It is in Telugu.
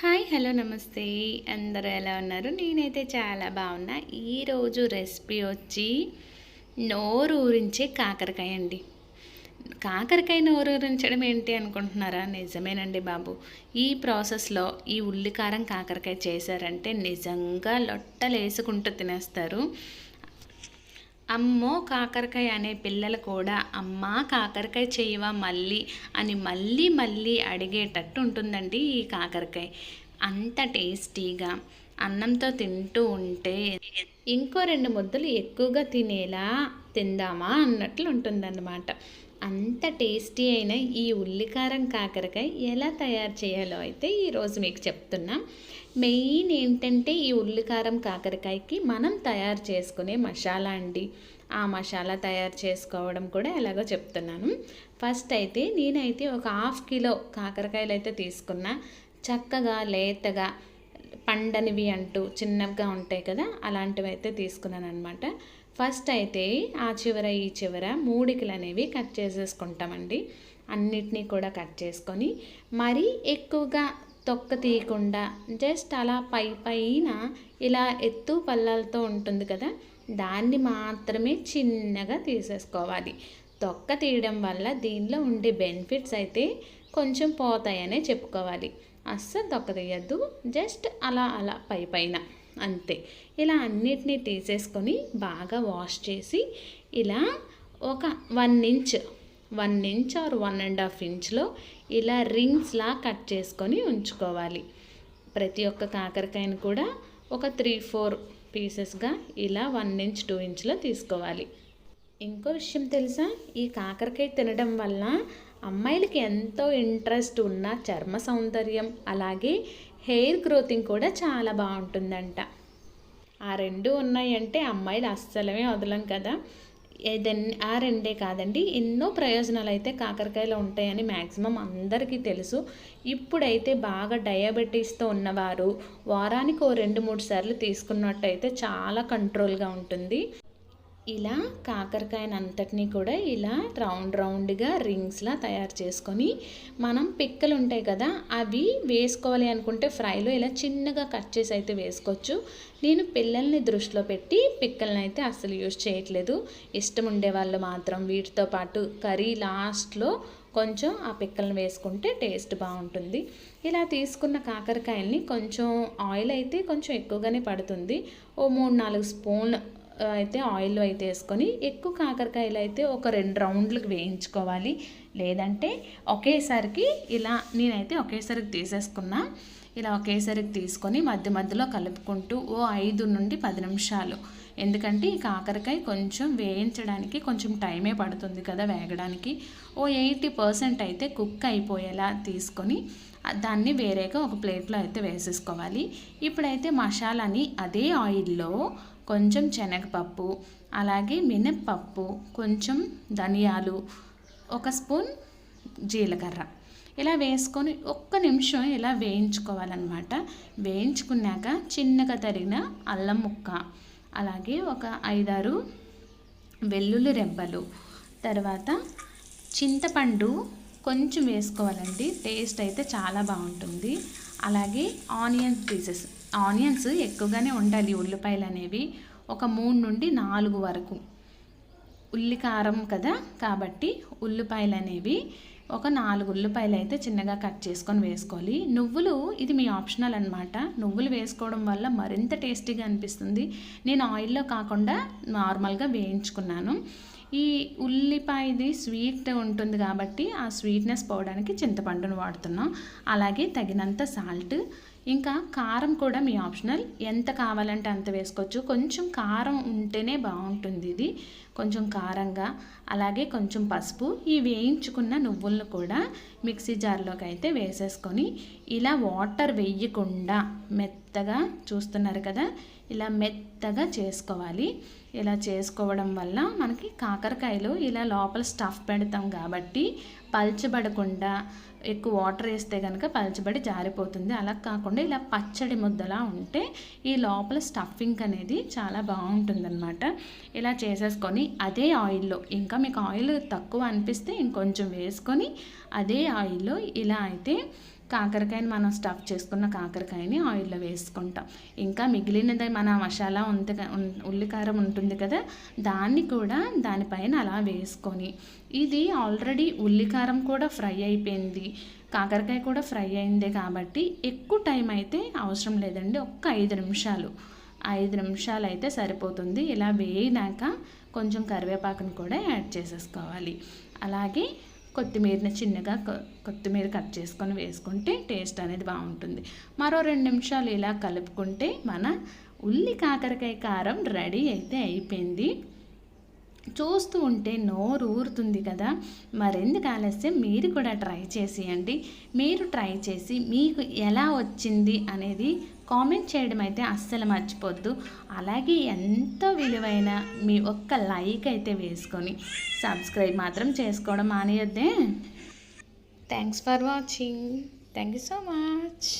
హాయ్ హలో నమస్తే. అందరూ ఎలా ఉన్నారు? నేనైతే చాలా బాగున్నా. ఈరోజు రెసిపీ వచ్చి నోరు ఊరించే కాకరకాయ అండి. కాకరకాయ నోరు ఊరించడం ఏంటి అనుకుంటున్నారా? నిజమేనండి బాబు. ఈ ప్రాసెస్లో ఈ ఉల్లికారం కాకరకాయ చేశారంటే నిజంగా లొట్టలేసుకుంటూ తినేస్తారు. అమ్మో కాకరకాయ అనే పిల్లలు కూడా అమ్మా కాకరకాయ చేయవా మళ్ళీ అని మళ్ళీ మళ్ళీ అడిగేటట్టు ఉంటుందండి ఈ కాకరకాయ. అంత టేస్టీగా అన్నంతో తింటూ ఉంటే ఇంకో రెండు ముద్దలు ఎక్కువగా తినేలా తిందామా అన్నట్లు ఉంటుందన్నమాట. అంత టేస్టీ అయిన ఈ ఉల్లికారం కాకరకాయ ఎలా తయారు చేయాలో అయితే ఈరోజు మీకు చెప్తున్నాం. మెయిన్ ఏంటంటే ఈ ఉల్లికారం కాకరకాయకి మనం తయారు చేసుకునే మసాలా అండి. ఆ మసాలా తయారు చేసుకోవడం కూడా ఎలాగో చెప్తున్నాను. ఫస్ట్ అయితే నేనైతే ఒక హాఫ్ కిలో కాకరకాయలు అయితే తీసుకున్నా. చక్కగా లేతగా పండనివి అంటూ చిన్నగా ఉంటాయి కదా అలాంటివి అయితే తీసుకున్నాను అనమాట ఫస్ట్ అయితే ఆ చివర ఈ చివర మూడికలు అనేవి కట్ చేసేసుకుంటామండి. అన్నిటినీ కూడా కట్ చేసుకొని మరీ ఎక్కువగా తొక్క తీయకుండా జస్ట్ అలా పై పైన ఇలా ఎత్తు పల్లాలతో ఉంటుంది కదా దాన్ని మాత్రమే చిన్నగా తీసేసుకోవాలి. తొక్క తీయడం వల్ల దీనిలో ఉండే బెనిఫిట్స్ అయితే కొంచెం పోతాయనే చెప్పుకోవాలి. అస్సలు తొక్క తీయద్దు జస్ట్ అలా అలా పై పైన. అంతే. ఇలా అన్నిటినీ తీసేసుకొని బాగా వాష్ చేసి ఇలా ఒక one inch one inch or one and half ఇంచ్లో ఇలా రింగ్స్లా కట్ చేసుకొని ఉంచుకోవాలి. ప్రతి ఒక్క కాకరకాయను కూడా ఒక త్రీ ఫోర్ పీసెస్గా ఇలా వన్ ఇంచ్ టూ ఇంచ్లో తీసుకోవాలి. ఇంకో విషయం తెలుసా? ఈ కాకరకాయ తినడం వల్ల అమ్మాయిలకి ఎంతో ఇంట్రెస్ట్ ఉన్న చర్మ సౌందర్యం అలాగే హెయిర్ గ్రోతింగ్ కూడా చాలా బాగుంటుందంట. ఆ రెండు ఉన్నాయంటే అమ్మాయిలు అస్సలమే వదలం కదా. ఏదన్ ఆ రెండే కాదండి. ఎన్నో ప్రయోజనాలు అయితే కాకరకాయలో ఉంటాయని మ్యాక్సిమం అందరికీ తెలుసు. ఇప్పుడైతే బాగా డయాబెటీస్తో ఉన్నవారు వారానికి ఓ రెండు మూడు సార్లు తీసుకున్నట్టయితే చాలా కంట్రోల్గా ఉంటుంది. ఇలా కాకరకాయని అంతటినీ కూడా ఇలా రౌండ్ రౌండ్గా రింగ్స్లా తయారు చేసుకొని మనం పిక్కలు ఉంటాయి కదా అవి వేసుకోవాలి అనుకుంటే ఫ్రైలో ఇలా చిన్నగా కట్ చేసి అయితే వేసుకోవచ్చు. నేను పిల్లల్ని దృష్టిలో పెట్టి పిక్కల్ని అయితే అసలు యూజ్ చేయట్లేదు. ఇష్టం ఉండే వాళ్ళు మాత్రం వీటితో పాటు కర్రీ లాస్ట్లో కొంచెం ఆ పిక్కలను వేసుకుంటే టేస్ట్ బాగుంటుంది. ఇలా తీసుకున్న కాకరకాయల్ని కొంచెం ఆయిల్ అయితే కొంచెం ఎక్కువగానే పడుతుంది. ఓ మూడు నాలుగు స్పూన్ అయితే ఆయిల్ అయితే వేసుకొని ఎక్కువ కాకరకాయలు అయితే ఒక రెండు రౌండ్లకు వేయించుకోవాలి. లేదంటే ఒకేసారికి ఇలా నేనైతే ఒకేసారికి తీసేసుకున్నా. ఇలా ఒకేసారికి తీసుకొని మధ్య మధ్యలో కలుపుకుంటూ ఓ ఐదు నుండి పది నిమిషాలు. ఎందుకంటే ఈ కాకరకాయ కొంచెం వేయించడానికి కొంచెం టైమే పడుతుంది కదా వేగడానికి. ఓ ఎయిటీ పర్సెంట్ అయితే కుక్ అయిపోయేలా తీసుకొని దాన్ని వేరేగా ఒక ప్లేట్లో అయితే వేసేసుకోవాలి. ఇప్పుడైతే మసాలాని అదే ఆయిల్లో కొంచెం శనగపప్పు అలాగే మినప్పప్పు కొంచెం ధనియాలు ఒక స్పూన్ జీలకర్ర. ఇలా వేసుకొని ఒక్క నిమిషం ఇలా వేయించుకోవాలన్నమాట. వేయించుకున్నాక చిన్నగా తరిగిన అల్లం ముక్క అలాగే ఒక ఐదారు వెల్లుల్లి రెబ్బలు తర్వాత చింతపండు కొంచెం వేసుకోవాలండి టేస్ట్ అయితే చాలా బాగుంటుంది. అలాగే ఆనియన్ పీసెస్ ఆనియన్స్ ఎక్కువగానే ఉండాలి ఉల్లిపాయలు అనేవి. ఒక మూడు నుండి నాలుగు వరకు. ఉల్లి కారం కదా? కాబట్టి ఉల్లిపాయలు అనేవి ఒక నాలుగు ఉల్లిపాయలు అయితే చిన్నగా కట్ చేసుకొని వేసుకోవాలి. నువ్వులు ఇది మీ ఆప్షనల్ అనమాట నువ్వులు వేసుకోవడం వల్ల మరింత టేస్టీగా అనిపిస్తుంది. నేను ఆయిల్లో కాకుండా నార్మల్గా వేయించుకున్నాను. ఈ ఉల్లిపాయది స్వీట్ ఉంటుంది కాబట్టి ఆ స్వీట్నెస్ పోవడానికి చింతపండును వాడుతున్నాం. అలాగే తగినంత సాల్ట్ ఇంకా కారం కూడా మీ ఆప్షనల్. ఎంత కావాలంటే అంత వేసుకోవచ్చు. కొంచెం కారం ఉంటేనే బాగుంటుంది ఇది. కొంచెం కారంగా అలాగే కొంచెం పసుపు ఈ వేయించుకున్న నువ్వులను కూడా మిక్సీ జార్లోకి అయితే వేసేసుకొని ఇలా వాటర్ వేయకుండా మెత్తగా చూస్తున్నారు కదా ఇలా మెత్తగా చేసుకోవాలి. ఇలా చేసుకోవడం వల్ల మనకి కాకరకాయలు ఇలా లోపల స్టఫ్ పెడతాం కాబట్టి పల్చబడకుండా ఎక్కువ వాటర్ వేస్తే కనుక పలచబడి జారిపోతుంది. అలా కాకుండా ఇలా పచ్చడి ముద్దలా ఉంటే ఈ లోపల స్టఫింగ్ అనేది చాలా బాగుంటుందన్నమాట. ఇలా చేసేసుకొని అదే ఆయిల్లో ఇంకా మీకు ఆయిల్ తక్కువ అనిపిస్తే ఇంకొంచెం వేసుకొని అదే ఆయిల్లో ఇలా అయితే కాకరకాయని మనం స్టఫ్ చేసుకున్న కాకరకాయని ఆయిల్లో వేసుకుంటాం. ఇంకా మిగిలినది మన మసాలా ఉంది ఉల్లికారం ఉంటుంది కదా దాన్ని కూడా దానిపైన అలా వేసుకొని ఇది ఆల్రెడీ ఉల్లికారం కూడా ఫ్రై అయిపోయింది. కాకరకాయ కూడా ఫ్రై అయిందే కాబట్టి ఎక్కువ టైం అయితే అవసరం లేదండి ఒక్క ఐదు నిమిషాలు. ఐదు నిమిషాలు అయితే సరిపోతుంది. ఇలా వేయినాక కొంచెం కరివేపాకును కూడా యాడ్ చేసేసుకోవాలి. అలాగే కొత్తిమీరని చిన్నగా కొత్తిమీర కట్ చేసుకొని వేసుకుంటే టేస్ట్ అనేది బాగుంటుంది. మరో రెండు నిమిషాలు ఇలా కలుపుకుంటే మన ఉల్లి కాకరకాయ కారం రెడీ అయితే అయిపోయింది. చూస్తూ ఉంటే నోరు ఊరుతుంది కదా? మరెందుకు ఆలస్యం? మీరు కూడా ట్రై చేసేయండి. మీరు ట్రై చేసి మీకు ఎలా వచ్చింది అనేది కామెంట్ చేయడం అయితే అస్సలు మర్చిపోద్దు. అలాగే ఎంతో విలువైన మీ ఒక్క లైక్ అయితే వేసుకొని సబ్స్క్రైబ్ మాత్రం చేసుకోవడం మానేయొద్దే. Thanks for watching thank you so much